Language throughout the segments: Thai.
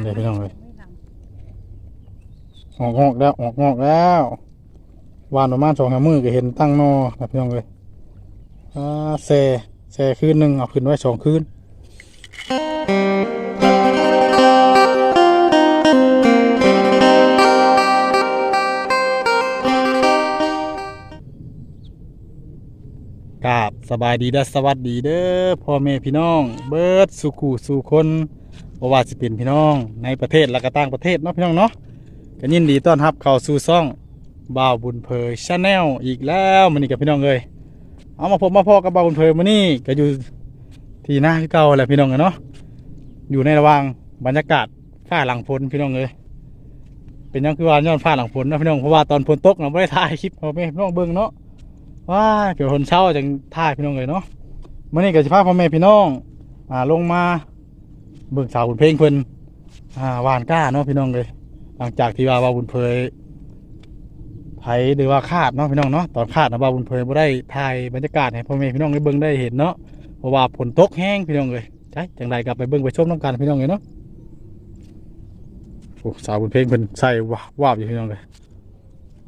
เดี๋ยวพี่น้องเลยออกงอกแล้วออกงอกแล้ววานประมาณสองสามมือก็เห็นตั้งนอครับพี่น้องเลยอ่าแซ่แซ่คืนหนึ่งเอาขึ้นไว้สองคืนกราบสบายดีเด้อสวัสดีเด้อพ่อแม่พี่น้อง เบิร์ดสุขูสู่คน บ่ว่าสิเป็นพี่น้องในประเทศและก็ต่างประเทศเนาะพี่น้องเนาะก็ยินดีต้อนรับเข้าสู่ซ่องบ่าวบุญเพยชาแนลอีกแล้วมื้อนี้กับพี่น้องเอ้ยเอามาพบมาพอกับบ่าวบุญเพยมื้อนี้ก็อยู่ที่หน้าที่เก่าแหละพี่น้องเอ้ยเนาะอยู่ในระหว่างบรรยากาศฟ้าหลังฝนพี่น้องเอ้ยเป็นยังคือว่าย้อนฟ้าหลังฝนนะพี่น้องเพราะว่าตอนฝนตกเราไม่ได้ถ่ายคลิปพ่อแม่พี่น้องเบิ่งเนาะว้าเกี่ยวคนเช้าจังถ่ายพี่น้องเอ้ยเนาะมื้อนี้ก็สิพาพ่อแม่พี่น้องอ่าลงมา เบิ่งสาวบุญเพลงเพิ่นอ่าหวานก้าเนาะพี่น้องเอ้ยหลังจากที่ว่าบาบุญเพยไผหรือว่าคาดเนาะพี่น้องเนาะตอนคาดนะบาบุญเพยบ่ได้ถ่ายบรรยากาศให้พ่อแม่พี่น้องได้เบิ่งได้เห็นเนาะเพราะว่าฝนตกแห้งพี่น้องเลยใช่จังใดกลับไปเบิ่งไปชมน้ำกันพี่น้องเลยเนาะโอ้สาวบุญเพลงเพิ่นใส่ว้าววาบอยู่พี่น้องเลย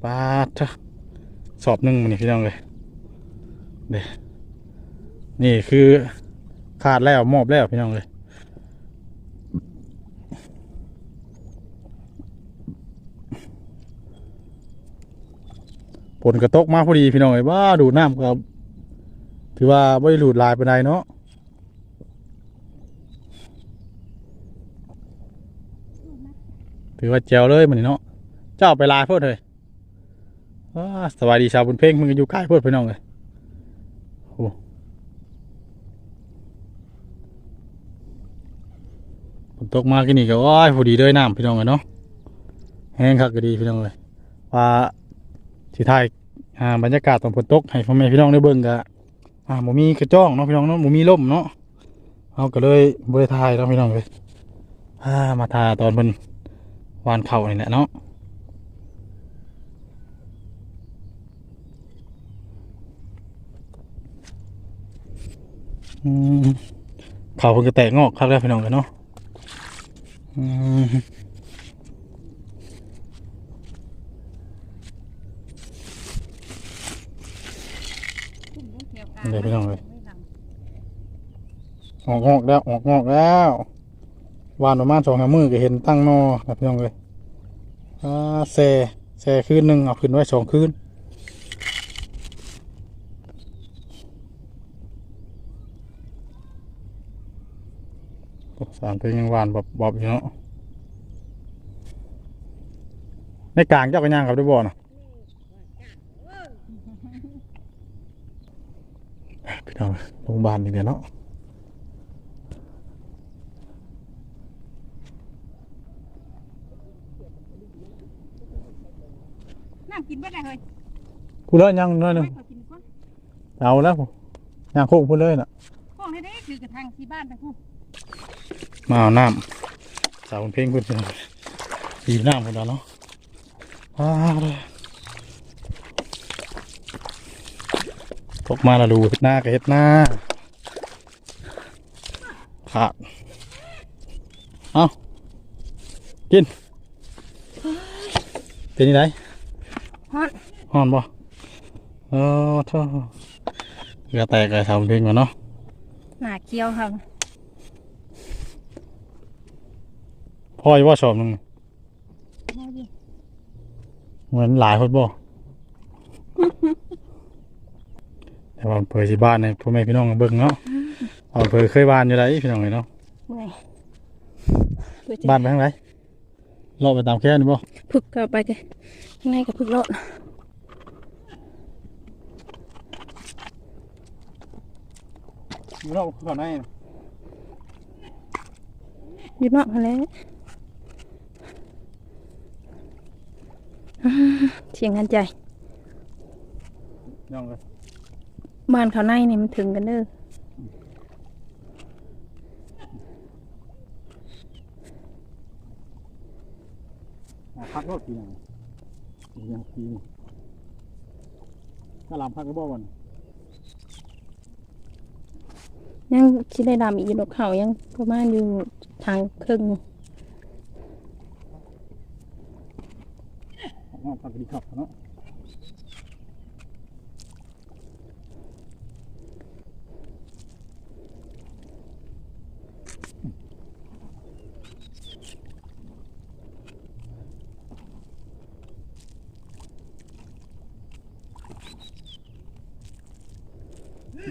ปาดเถอะสอบหนึ่งมันนี่พี่น้องเลยเด้นี่คือคาดแล้วมอบแล้วพี่น้องเลย ฝนกระตกมาพอดีพี่น้องเอ้ยว่าดูดน้ำครับถือว่าไม่ได้ดูดลายไปไหนเนาะถือว่าแจวเลยมันนี่เนาะเจ้าไปลายเพื่อเลยว้าสวัสดีชาวบุญเพ่งมึงก็อยู่ใกล้เพื่อพี่น้องเลยโอ้ฝนตกมากินนี่ก็ว้ายพอดีเลยน้ำพี่น้องเลยเนาะแห้งคักก็ดีพี่น้องเลยว่า สิถ่ายอ่าบรรยากาศตอนฝนตกให้พ่อแม่พี่น้องได้เบิ่งกะอ่าหมูมีกระจ้องเนาะพี่น้องเนาะหมูมีล่มเนาะเอาก็เลยบ่ได้ถ่ายเนาะพี่น้องเลยอ่ามาถ่ายตอนเพิ่นวานเข่านี่แหละเนาะอืมเข่าเพิ่นก็แตกงอกครับแล้วพี่น้องกันเนาะอืม เดี๋ยวพี่น้องเลยออกงอกแล้วออกงอกแล้ววานประมาณสองสามมือก็เห็นตั้งนอครับพี่น้องเลยอ่าแซ่แซ่คืนหนึ่งเอาขึ้นไว้สองคืนสามตัวยังหวานบบบอบอยู่เนาะในกลางเจ้ากันย่างครับด้วยบ่อนะพี่ น้องโรงพยาบาลนี่เดียวเนาะน้ำกินบ่ได้เฮ้ยพูดเลยยังน้อยหนึงไม่เคยกินก่อนเอาแล้วผมย่างโคกพูดเลยน่ะของได้ๆคือกระทางที่บ้านไปพูดมาเอาน้ำสาวเพลงพูดเป็นดีน้ำคนละเนาะว้าวเลย ตกมาและดูเฮ็ดหน้ากับเฮ็ดหน้าขาดเอากิน เป็นยังไงฮอดฮ้อนบ่เออเท่าเรือแตกเลยสาวเพลงก่อนเนาะหน้าเคี้ยวครับพ่ออยู่ว่าชอบหนึงเหมือนหลายคนบ่ แต่ว่าเผยสิบ้านในพ่อแม่พี่น้องเบิ่งเนาะเอาเผยเคยบ้านอยู่ไรพี่น้องเลยเนาะเมื่อยบ้านไปทางไหนเลาะไปตามแค่นี่บ่พึกก็ไปกันข้างในก็พึกรถอยู่เลาะข้างในอยู่นอกนั่นแหล้วเสียงกันใจน้องเลย บ้านเขาในนี่มันถึงกันเด้อพักรถปีนึงปีนึงปีนึงถ้าลำพักก็บ่วันยังชิได้ดำอีกดอกเขายังประมาณอยู่ทางครึ่ง งอกกันดีครับเนาะ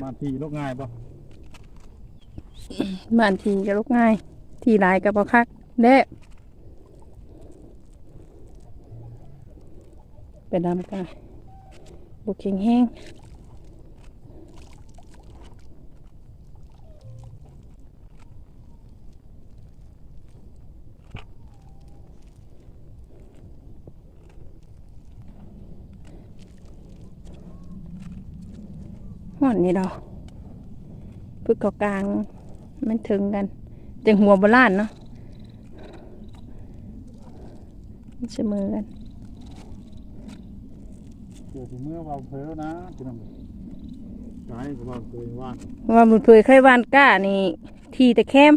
บ้านที่ลกง่ายปะบ้านทีก็ลุกง่าย ทีหลายก็บ่คักเด้ไปดำกันบุกเข่งแห้ง ห่อนนี่ดอกพึกเกากลางมันถึงกันจังหัวโบราณเนาะมันเสมอกันเดี๋ยวถึงเมื่อเราเพลนะพี่น้องใช่ก็ว่าเคยว่านว่าบุญเผยเคยวานก้านี่ทีแต่แคม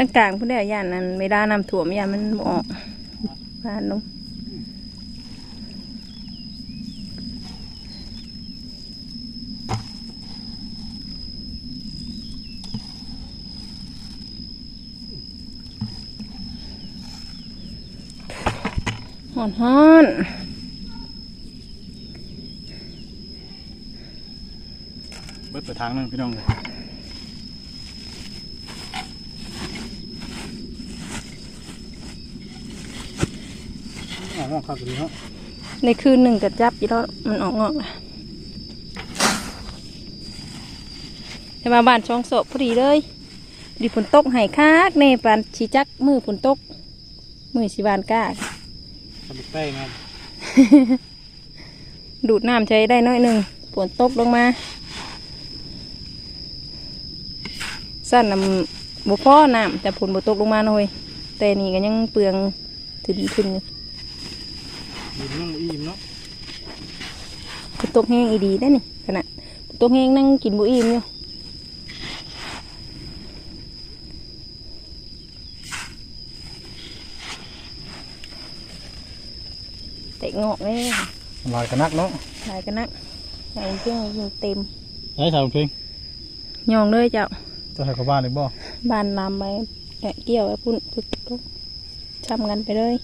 ตั้งกลางพุ่นได้ย่านนั้นเวลาน้ำท่วมย่านมันบ่ออกบ้านลงฮ้อนฮ้อนเบิดไปทางนึงพี่น้องเลย อ๋อครับดีเนาะในคืนหนึ่งก็จับอยู่แล้วมันออกงอกนะแต่มาบ้านช่องโศพพอดีเลยดีฝนตกให้คักในปานชีจักมือฝนตก มือชีบานก้าทำแป้งไงดูดน้ำใช้ได้น้อยหนึ่งฝนตกลงมา สั้นนำบุพ่อน้ำแต่ฝนบุตกลงมาหน่อยแต่นี่ก็ยังเปลืองถึงถึง มีน้องอิ่มเนาะฝนตกแห้งอีดีได้นี่ขนาดฝนตกแห้งนั่งกินบุอิ่มอยู่เตะงอกเลยลายกระนักเนาะหลายกันนักใส่เครื่องยิงเต็มได้สาวเพลงยองเลยเจ้าจะให้เขาบ้านหรือบ่บานลามไปแกะเกี่ยวไว้พุ่นพึกลุกทำกันไปเลย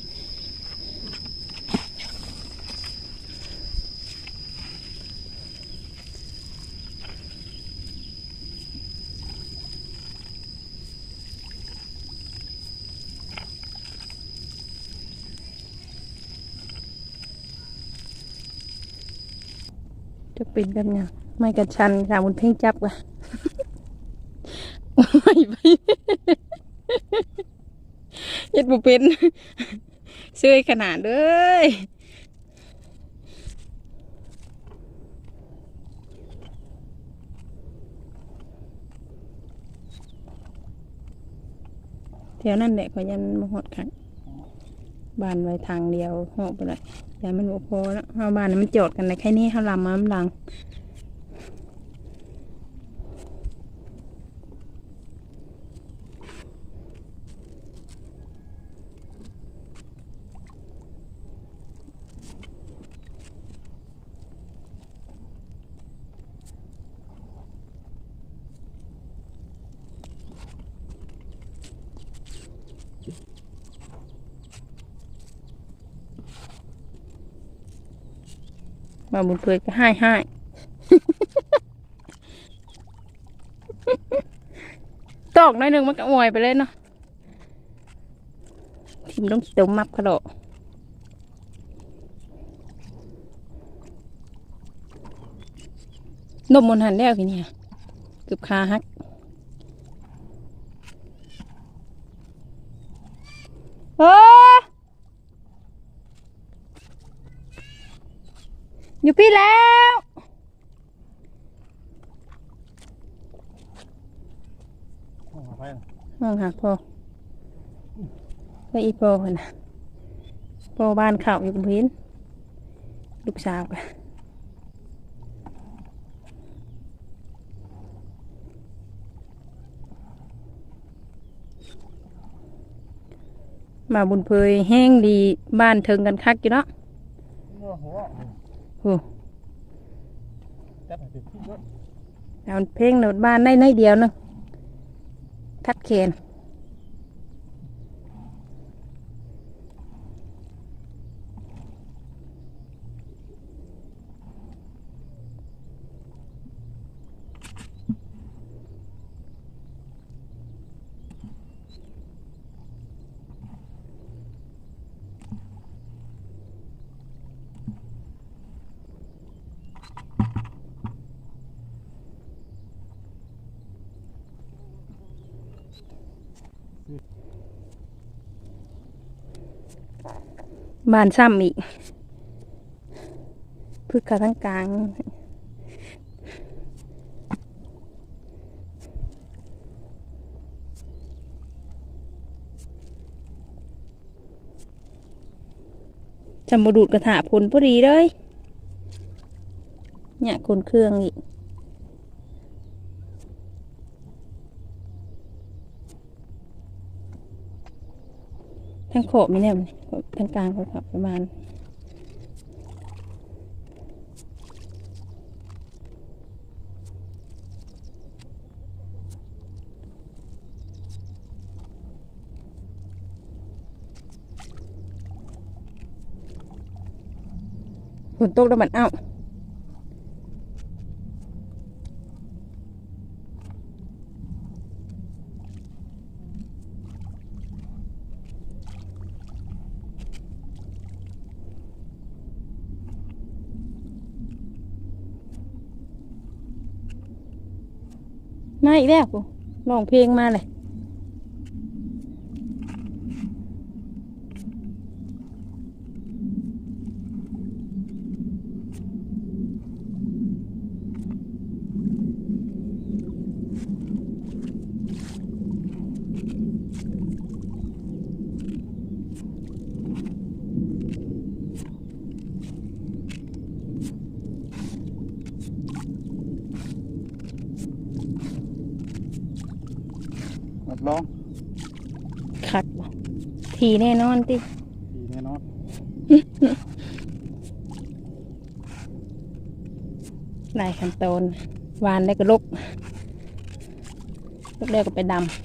จะเป็นกันยังไม่กันชันสามบุญเพ่งจับว่ะไม่ไปเฮ็ดบุเป็นเสื้อขนาดเลยแถวนั่นแหละก็ยันมาหอดขัน บ้านไว้ทางเดียวหอบไปเลยยามันบ่พอแล้วเอาบ้านมันจอดกันในแค่นี้เขาลำมาลำลัง มาบุญเผยก็ให้ให้ตอกน้อยหนึ่งมันก็อวยไปเลยเนาะทิมต้องเติมมับกระโดดนมมนหันแล้วกี่เนี่ยเกือบคาฮักเอ อยู่พี่แล้ว มองหักพอไปอีโปอคนนะโปอบ้านเข่าอยู่บนพื้นลูกสาวกันมาบุญเพยแห้งดีบ้านเทิงกันคักอยู่เนาะ โอ้โหโอ้จัดให้เต็มที่เด้อเอาเพลงโนดบ้านได้น้อยเดียวนึงทัดเขน บ้านซ้ำอีกพืชกระทั้งกลางจำบดูดกระถาผลพอดีเลยเนี่ยคนเครื่องอีก ทั้งโขบมีเนี่ยมันทั้งกลางก็ขับประมาณฝนตกแล้วมันเอามา อีกแล้วกูร้องเพลงมาเลย รับรองคัดบ่ทีแน่นอนติดีแน่นอนได้ขั้นตอนหวานแล้วก็ลกลกแล้วก็ไปดำ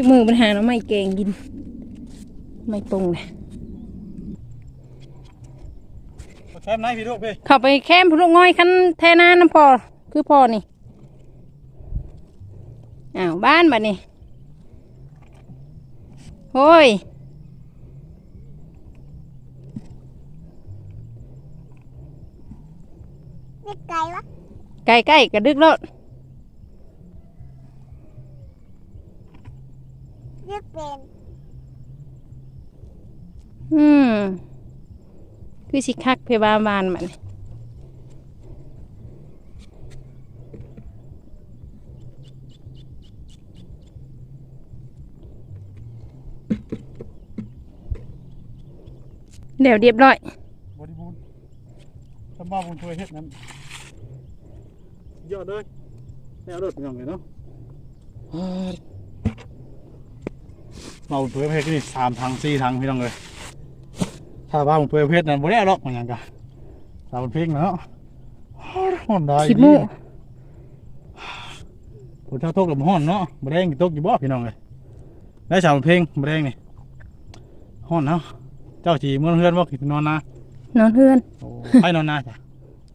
ทุกมือปัญหาเนาะไม่เก่งกิน ไม่ปรุงเลยแคมป์ไหนพี่ลูกพี่เข้าไปแคมป์พลุงง่อยคันแทนาน้ำพอคือพอนี่อ้าวบ้านบัดนี้โอ้ยเรียกไก่วะไก่ใกล้กระดึกแล้วเรียก เป็นอืมคือสิคักเพบาบานมันเดี๋ยวเรียบร้อยบริบูรณ์ทำบ้าบุญช่วยเฮ็ดนั้นยอดเลยแนวรถเป็นยังไงเนาะ อ้ายมาบุญช่วยเพชรนี่สามทางสี่ทางพี่น้องเลยถ้าบ้าบุญช่วยเพชรนั้นบ่ได้เอาหรอกมันหยังกะสามบุญเพลงเนาะอ้าวฮ้อนได้ขี้มูผลเท่าทกกับฮ้อนเนาะบ่ได้กินตกอยู่บ่พี่น้องเลยได้สามบุญเพลงบ่ได้นี่ฮ้อนเนาะเจ้าจีเมื่อเฮือนบ่กินนอนนะนอนเพื่อนโอ้ให้นอนนาจ้ะ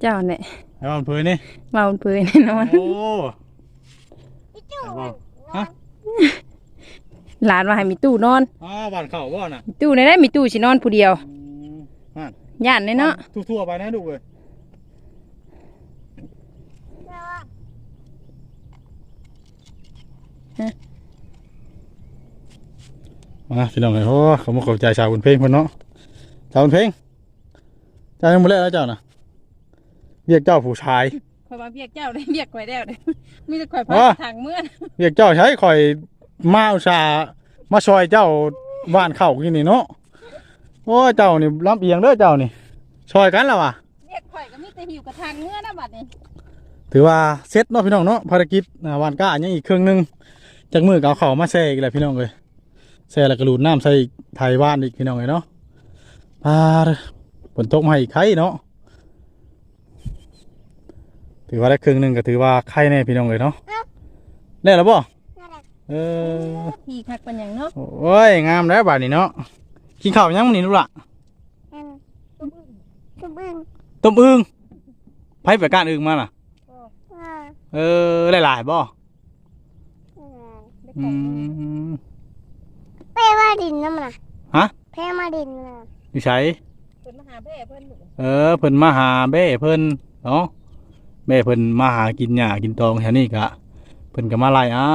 เจ้าเนี่ยไอ้บ้านเพยนี่เมาเปื่อยแน่นอนโอ้พี่จู่เอาบ่นฮะ หลานว่าให้มีตู้นอนอ้าวบ้านเขาบ่น่ะมีตู้ในได้มีตู้สินอนผู้เดียวอืมย่านเลยเนาะทั่วๆไปนะลูกเอ้ยมาพี่น้องเอ้ยโอ้ขอบคุณขอบใจชาวบุญเพลงเพิ่นเนาะชาวบุญเพลงเจ้ายังบ่แล้วแล้วเจ้าน่ะเรียกเจ้าผู้ชายข่อยว่าเบียกเจ้าได้เบียกข่อยแล้วเด้มีแต่ข่อยพาว่าทางเมื่อนเรียกเจ้าใช้ข่อย มาอุตส่าห์มาช่วยเจ้าบ้านเข้ากินนี่เนาะโอ้ยเจ้านี่ลำเอียงเด้อเจ้านี่ช่วยกันแล้วว่ะเรียกข่อยก็มีแต่หิวกระทางเมื่อนะบัดนี้ถือว่าเสร็จเนาะพี่น้องเนาะภารกิจอ่าวันก้ายังอีกเครื่องหนึงจากมือก็เอาเข้ามาแซ่อีกแล้วพี่น้องเลยแซ่แล้วก็รูดน้ำใส่อีกไทยบ้านอีกพี่น้องเลยเนาะพาเด้อฝนตกมาอีกไข่เนาะถือว่าได้เครื่องหนึงก็ถือว่าไข่แน่พี่น้องเลยเนาะได้แล้วบ่นั่นแหละ เออที่คักเป็นหยังเนาะโอ้ยงามแล้วบาดนี้เนาะกินข้าวยังมื้อนี้ลูกล่ะนั่นตุ้มอึ้งต้มอึ่งไผไปก้านอึ่งมาล่ะอ่าเออหลายๆบ่อ่าอืมเป้มาดินน้ำน่ะฮะเป้มาดินน่ะอยู่ไสเพิ่นมาหาแม่เพิ่นลูกเออเพิ่นมาหาแม่เพิ่นเนาะแม่เพิ่นมาหากินหญ้ากินตองแถวนี้กะเพิ่นก็มาไล่เอา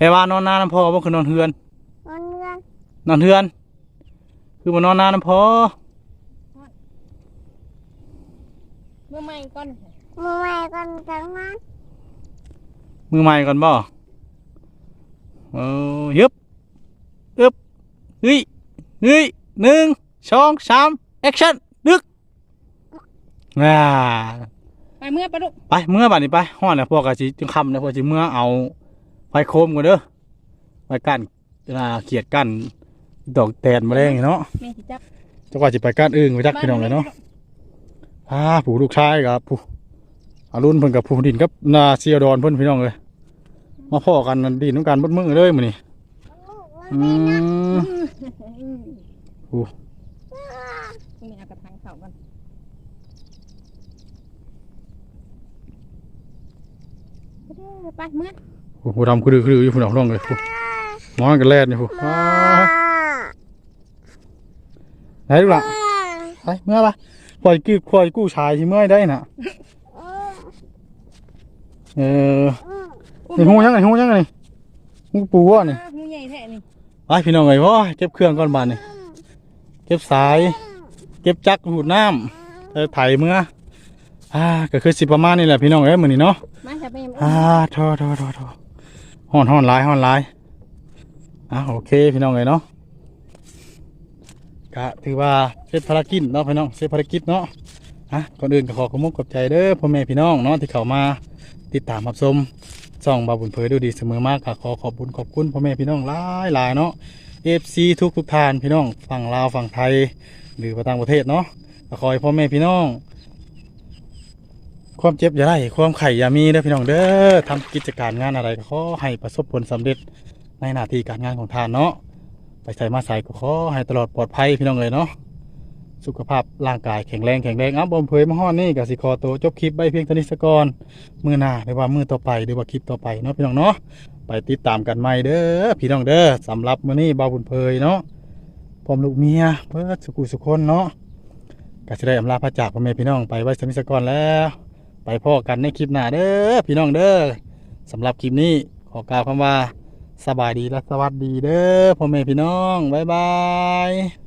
แพรว่านอนนาน้ำพอบ่คือนอนเฮือน นอนเงื่อนนอนเฮือน คือมานอนนาน้ำพอเมื่อใหม่ก่อนมือใหม่กันทั้งนั้นมือใหม่ก่อนบ่เออยึบยึบเฮ้ยเฮ้ยหนึ่งสองสามแอคชั่นดึกอ่า ไปเมื่อปะลูกไปเมื่อบัดนี้ไปฮ้อนแล้วพวกก็สิจึงค่ำแล้วพวกสิเมื่อเอา ไฟโคมกันเด้อไฟกั้นอ่าเขียดกั้นดอกแตนมาแรงนี่เนาะแม่สิจับจังว่าสิไปกั้นอึ่งไปจักพี่น้องเลยเนาะอ่าผู้ลูกชายกับผู้อารุณเพิ่นกับผู้ดินกับนาเซียดอนเพิ่นพี่น้องเลยมาพ่อกันนั่นดินน้ำกันเบดมือเลยมื้อนี้อืมโอ้แม่เอากระทางเข้ากันไปเมื่อโห ผู้ทำคือดือคือดืออยู่ผู้น้องน้องเลยผู้มอนกันแล่นนี่ผู้อ่าไหนดูล่ะไปเมื่อปะปล่อยกู้ปล่อยกู้ชายที่เมื่อยได้น่ะเออนี่หูยังไงหูยังไงนี่หูปูวะนี่หูใหญ่แท้นี่ไปพี่น้องเอ้ยพ่อเก็บเครื่องก่อนบานนี่เก็บสาย เก็บจักรหูดน้ำเออไถเมื่ออ่าก็คือสิประมาณนี้แหละพี่น้องเอ้ยมื้อนี้เนาะมาจับแม่อ่าโทอทอทอทอ ฮ้อนฮ้อนหลายฮ้อนหลายอะโอเคพี่น้องเอ้ยเนาะก็ถือว่าเสร็จภารกิจเนาะพี่น้องเสร็จภารกิจเนาะอะก่อนอื่นก็ขอขอบคุณขอบใจเด้อพ่อแม่พี่น้องเนาะที่เข้ามาติดตามรับชมส่องบาบุญเผยดูดีเสมอมากก็ขอขอบคุณขอบคุณพ่อแม่พี่น้องหลายหลายเนาะ FC ทุกทุกทานพี่น้องฝั่งลาวฝั่งไทย หรือว่าต่างประเทศเนาะขอให้พ่อแม่พี่น้อง ความเจ็บอย่าได้ความไข่อย่ามีเด้อพี่น้องเด้อทำกิจการงานอะไรก็ขอให้ประสบผลสำเร็จในหน้าที่การงานของท่านเนาะไปใส่มาใส่ก็ขอให้ตลอดปลอดภัยพี่น้องเลยเนาะสุขภาพร่างกายแข็งแรงแข็งแรงอ้าบอมเผยมาฮอนี่กับสิคอโตวจบคลิปไปเพียงเทนี้สก่อนมือหน้าหรือว่ามือต่อไปหรือว่าคลิปต่อไปเนาะพี่น้องเนาะไปติดตามกันใหม่เด้อพี่น้องเด้อสำหรับมือนี้บ่าวบุญเผยเนาะพร้อมลูกเมียเพื่อสุขุสุขคนเนาะก็จะได้อำลาพระจากพ่อแม่พี่น้องไปไว้สมิสก่อนแล้ว พ่อกันในคลิปหน้าเด้อพี่น้องเด้อสำหรับคลิปนี้ขอกล่าวคำว่าสบายดีและสวัสดีเด้อพ่อแม่พี่น้องบ๊ายบาย